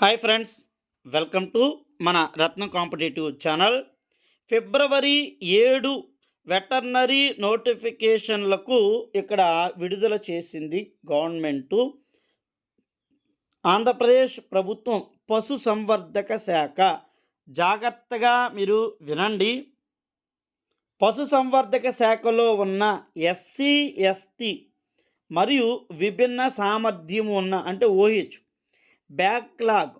Hi friends welcome to మన రత్నం competitive channel. ఫిబ్రవరి ఏడు veterinary నోటిఫికేషన్లకు ఇక్కడ విడుదల చేసింది గవర్నమెంటు. ఆంధ్రప్రదేశ్ ప్రభుత్వం పశు సంవర్ధక శాఖ. జాగ్రత్తగా మీరు వినండి. పశు సంవర్ధక శాఖలో ఉన్న ఎస్సీ ఎస్టీ మరియు విభిన్న సామర్థ్యం ఉన్న అంటే ఓహెచ్ బ్యాక్లాగ్.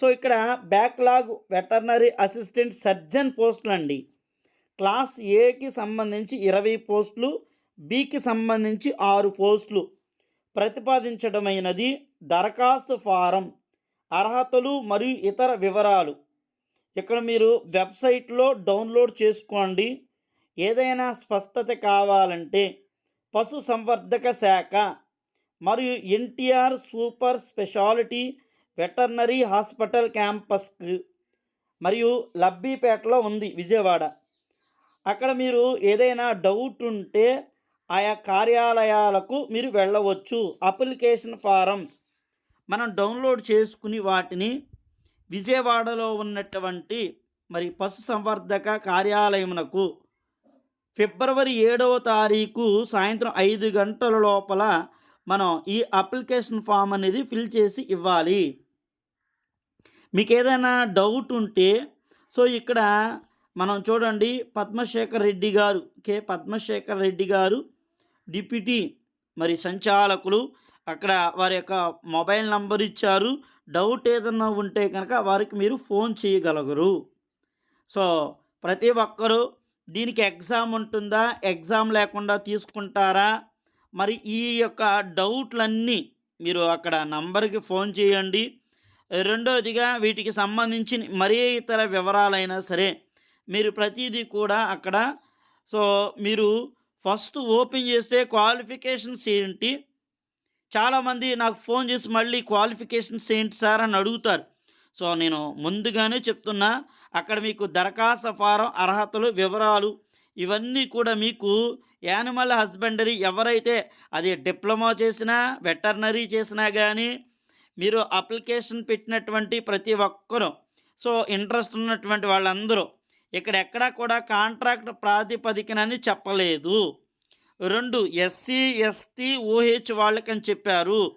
సో ఇక్కడ బ్యాక్లాగ్ వెటర్నరీ అసిస్టెంట్ సర్జన్ పోస్టులు అండి క్లాస్ ఏకి సంబంధించి ఇరవై పోస్టులు బికి సంబంధించి ఆరు పోస్టులు. ప్రతిపాదించడమైనది దరఖాస్తు ఫారం అర్హతలు మరియు ఇతర వివరాలు. ఇక్కడ మీరు వెబ్సైట్లో డౌన్లోడ్ చేసుకోండి. ఏదైనా స్పష్టత కావాలంటే పశు సంవర్ధక శాఖ మరియు NTR super speciality veterinary hospital క్యాంపస్కి మరియు లబ్బీపేటలో ఉంది విజయవాడ. అక్కడ మీరు ఏదైనా డౌట్ ఉంటే ఆయా కార్యాలయాలకు మీరు వెళ్ళవచ్చు. Application forms. మనం డౌన్లోడ్ చేసుకుని వాటిని విజయవాడలో ఉన్నటువంటి మరి పశు సంవర్ధక కార్యాలయమునకు ఫిబ్రవరి ఏడవ తారీఖు సాయంత్రం ఐదు గంటల లోపల మనం ఈ అప్లికేషన్ ఫామ్ అనేది ఫిల్ చేసి ఇవ్వాలి. మీకు ఏదైనా డౌట్ ఉంటే సో ఇక్కడ మనం చూడండి పద్మశేఖర్ రెడ్డి గారు కే పద్మశేఖర్ రెడ్డి గారు డిప్యూటీ మరి సంచాలకులు అక్కడ వారి యొక్క మొబైల్ నంబర్ ఇచ్చారు. డౌట్ ఏదన్నా ఉంటే కనుక వారికి మీరు ఫోన్ చేయగలగరు సో ప్రతి ఒక్కరూ దీనికి ఎగ్జామ్ ఉంటుందా? ఎగ్జామ్ లేకుండా తీసుకుంటారా? మరి ఈ యొక్క డౌట్లన్నీ మీరు అక్కడ నంబర్కి ఫోన్ చేయండి. రెండవదిగా వీటికి సంబంధించి మరే ఇతర వివరాలైనా సరే మీరు ప్రతిదీ కూడా అక్కడ. సో మీరు ఫస్ట్ ఓపెన్ చేస్తే క్వాలిఫికేషన్స్ ఏంటి? చాలామంది నాకు ఫోన్ చేసి మళ్ళీ క్వాలిఫికేషన్స్ ఏంటి సార్ అని అడుగుతారు. సో నేను ముందుగానే చెప్తున్నా అక్కడ మీకు దరఖాస్తు ఫారం అర్హతలు వివరాలు ఇవన్నీ కూడా మీకు యానిమల్ హస్బెండరీ ఎవరైతే అది డిప్లొమా చేసినా వెటర్నరీ చేసినా కానీ మీరు అప్లికేషన్ పెట్టినటువంటి ప్రతి ఒక్కరూ సో ఇంట్రెస్ట్ ఉన్నటువంటి వాళ్ళందరూ ఇక్కడ ఎక్కడా కూడా కాంట్రాక్ట్ ప్రాతిపదికనని చెప్పలేదు. రెండు ఎస్సీ ఎస్టీ ఓహెచ్ వాళ్ళకని చెప్పారు.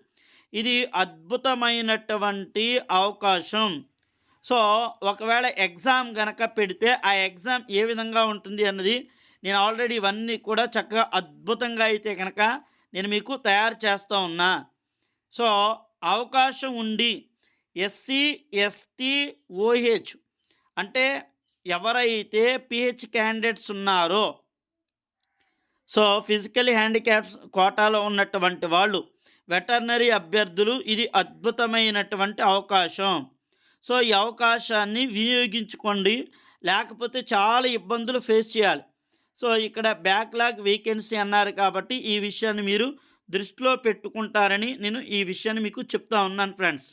ఇది అద్భుతమైనటువంటి అవకాశం. సో ఒకవేళ ఎగ్జామ్ గనక పెడితే ఆ ఎగ్జామ్ ఏ విధంగా ఉంటుంది అన్నది నేను ఆల్రెడీ ఇవన్నీ కూడా చక్కగా అద్భుతంగా అయితే కనుక నేను మీకు తయారు చేస్తూ ఉన్నా. సో అవకాశం ఉండి ఎస్సీ ఎస్టీ ఓహెచ్ అంటే ఎవరైతే పిహెచ్ క్యాండిడేట్స్ ఉన్నారో సో ఫిజికల్ హ్యాండిక్యాప్స్ కోటాలో ఉన్నటువంటి వాళ్ళు వెటర్నరీ అభ్యర్థులు ఇది అద్భుతమైనటువంటి అవకాశం. సో ఈ అవకాశాన్ని వినియోగించుకోండి. లేకపోతే చాలా ఇబ్బందులు ఫేస్ చేయాలి. సో ఇక్కడ బ్యాక్లాగ్ వేకెన్సీ అన్నారు కాబట్టి ఈ విషయాన్ని మీరు దృష్టిలో పెట్టుకుంటారని నేను ఈ విషయాన్ని మీకు చెప్తా ఉన్నాను ఫ్రెండ్స్.